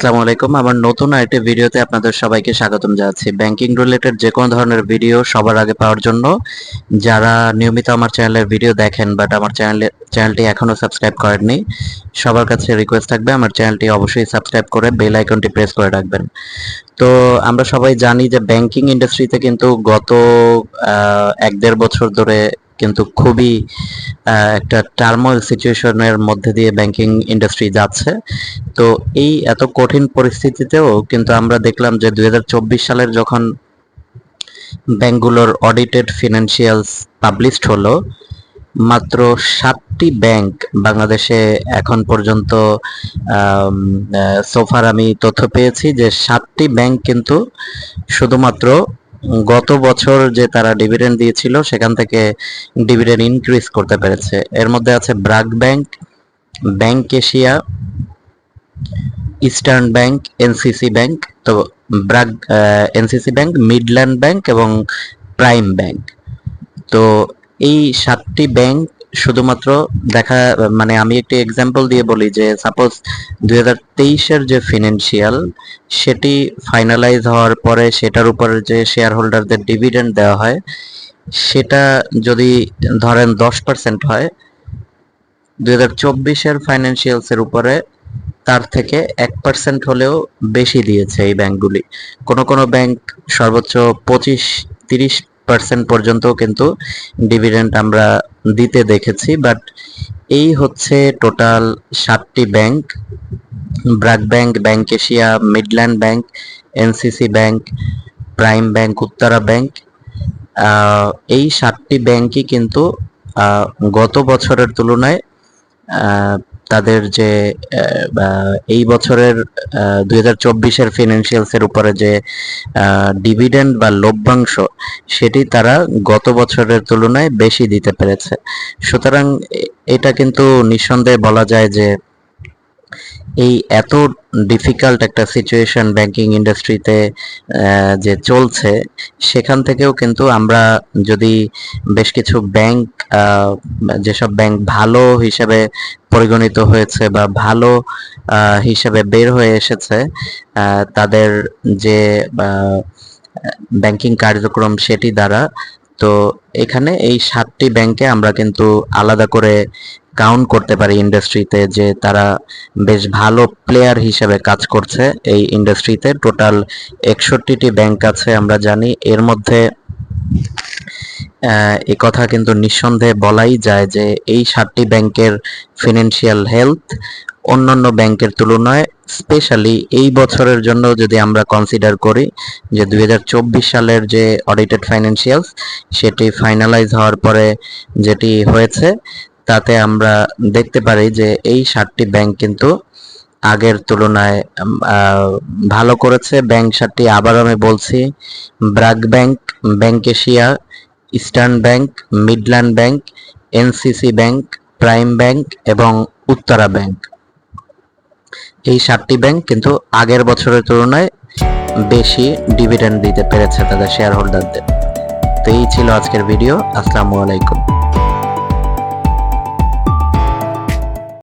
আসসালামু আলাইকুম। আমার নতুন আরেকটি ভিডিওতে আপনাদের সবাইকে স্বাগতম জানাচ্ছি। ব্যাংকিং রিলেটেড যে কোনো ধরনের ভিডিও সবার আগে পাওয়ার জন্য যারা নিয়মিত আমার চ্যানেলের ভিডিও দেখেন বাট আমার চ্যানেলে, চ্যানেলটি এখনও সাবস্ক্রাইব করেননি, সবার কাছে রিকোয়েস্ট থাকবে আমার চ্যানেলটি অবশ্যই সাবস্ক্রাইব করে বেল আইকনটি প্রেস করে রাখবেন। তো আমরা সবাই জানি যে ব্যাংকিং ইন্ডাস্ট্রিতে কিন্তু গত এক দেড় বছর ধরে কিন্তু খুবই একটা টার্মোল সিচুয়েশনের মধ্যে দিয়ে ব্যাংকিং ইন্ডাস্ট্রি যাচ্ছে। তো এই এত কঠিন পরিস্থিতিতেও কিন্তু আমরা দেখলাম যে দু হাজার চব্বিশ সালের যখন ব্যাংকগুলোর অডিটেড ফিনান্সিয়ালস পাবলিশড হলো, মাত্র সাতটি ব্যাংক বাংলাদেশে এখন পর্যন্ত সোফার আমি তথ্য পেয়েছি যে সাতটি ব্যাংক কিন্তু শুধুমাত্র গত বছর যে তারা ডিভিডেন্ড দিয়েছিল, সেখান থেকে ডিভিডেন্ড ইনক্রিজ করতে পেরেছে। এর মধ্যে আছে BRAC bank bank Asia, Eastern bank, NCC bank, তো BRAC NCC bank, Midland bank এবং প্রাইম ব্যাংক। তো এই সাতটি ব্যাংক শুধুমাত্র দেখা মানে আমি একটি এক্সাম্পল দিয়ে বলি যে সাপোজ দুই হাজার তেইশের যে ফিনান্সিয়াল সেটি ফাইনালাইজ হওয়ার পরে সেটার উপরে যে শেয়ার হোল্ডারদের ডিভিডেন্ড দেওয়া হয়, সেটা যদি ধরেন দশ পার্সেন্ট হয়, দুই হাজার চব্বিশের ফাইন্যান্সিয়ালসের উপরে তার থেকে এক পার্সেন্ট হলেও বেশি দিয়েছে এই ব্যাংকগুলি কোনো কোনো ব্যাংক সর্বোচ্চ পঁচিশ, তিরিশ পার্সেন্ট পর্যন্ত কিন্তু ডিভিডেন্ড আমরা দিতে দেখেছি বাট এই হচ্ছে টোটাল সাতটি bank BRAC bank bank Asia Midland bank NCC bank prime bank Uttara bank এই সাতটি ব্যাংকই কিন্তু গত বছরের তুলনায় তাদের যে এই বছরের দুই হাজার চব্বিশের ফিনান্সিয়ালসের উপরে যে ডিভিডেন্ড বা লভ্যাংশ, সেটি তারা গত বছরের তুলনায় বেশি দিতে পেরেছে। সুতরাং এটা কিন্তু নিঃসন্দেহে বলা যায় যে এই এত ডিফিকাল্ট একটা সিচুয়েশন ব্যাংকিং ইন্ডাস্ট্রিতে যে চলছে, সেখান থেকেও কিন্তু আমরা যদি বেশ কিছু ব্যাংক যেসব ব্যাংক ভালো হিসেবে পরিগণিত হয়েছে বা ভালো হিসেবে বের হয়ে এসেছে তাদের যে ব্যাংকিং কার্যক্রম সেটি দ্বারা, তো এখানে এই সাতটি ব্যাংকে আমরা কিন্তু আলাদা করে কাউন্ট করতে পারি ইন্ডাস্ট্রিতে যে তারা বেশ ভালো প্লেয়ার হিসেবে কাজ করছে এই ইন্ডাস্ট্রিতে টোটাল একষট্টিটি ব্যাংক আছে আমরা জানি। এর মধ্যে এ কথা কিন্তু নিঃসন্দেহে বলাই যায় যে এই সাতটি ব্যাংকের ফিনান্সিয়াল হেলথ অন্যান্য ব্যাংকের তুলনায় স্পেশালি এই বছরের জন্য যদি আমরা কনসিডার করি যে দুই হাজার চব্বিশ সালের যে অডিটেড ফাইন্যান্সিয়ালস সেটি ফাইনালাইজ হওয়ার পরে যেটি হয়েছে তাতে আমরা দেখতে পারি যে এই সাতটি ব্যাংক কিন্তু আগের তুলনায় ভালো করেছে। ব্যাংক সাতটি আবার আমি বলছি BRAC bank bank Asia, Eastern bank, Midland bank, NCC bank, prime bank এবং উত্তরা ব্যাংক। এই সাতটি ব্যাংক কিন্তু আগের বছরের তুলনায় বেশি ডিভিডেন্ড দিতে পেরেছে তাদের শেয়ার হোল্ডারদের তো এই ছিল আজকের ভিডিও আসসালামু আলাইকুম।